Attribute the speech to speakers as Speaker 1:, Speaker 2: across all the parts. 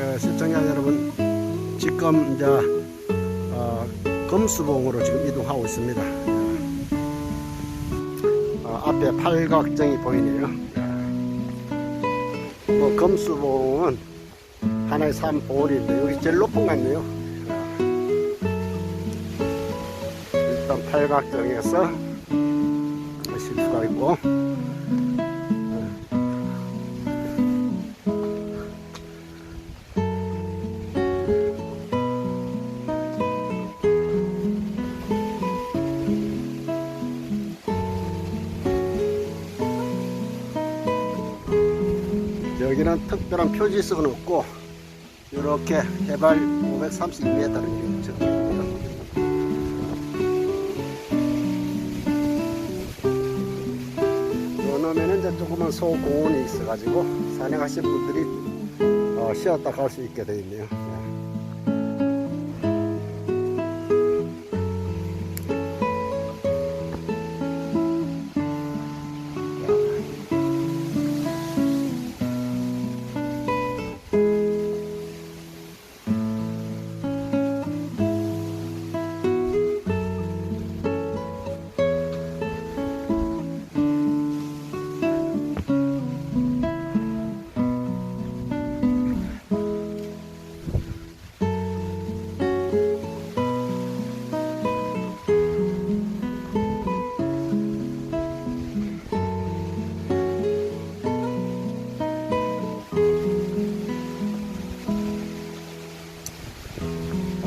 Speaker 1: 어, 시청자 여러분, 지금 이제 어, 검수봉으로 지금 이동하고 있습니다. 어, 앞에 팔각정이 보이네요. 뭐 검수봉은 하나의 산봉우리인데 여기 제일 높은 것 같네요. 일단 팔각정에서 쉴 수가 있고 여기는 특별한 표지석은 없고 이렇게 해발 532m를 적혀있습니다. 요놈에는 이제 조그만 소공원이 있어가지고 산행하실 분들이 어, 쉬었다 갈 수 있게 되어 있네요.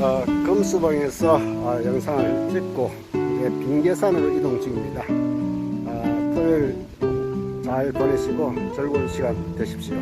Speaker 1: 어, 금수봉에서 어, 영상을 찍고 이제 빙계산으로 이동 중입니다. 어, 토요일 잘 보내시고 즐거운 시간 되십시오.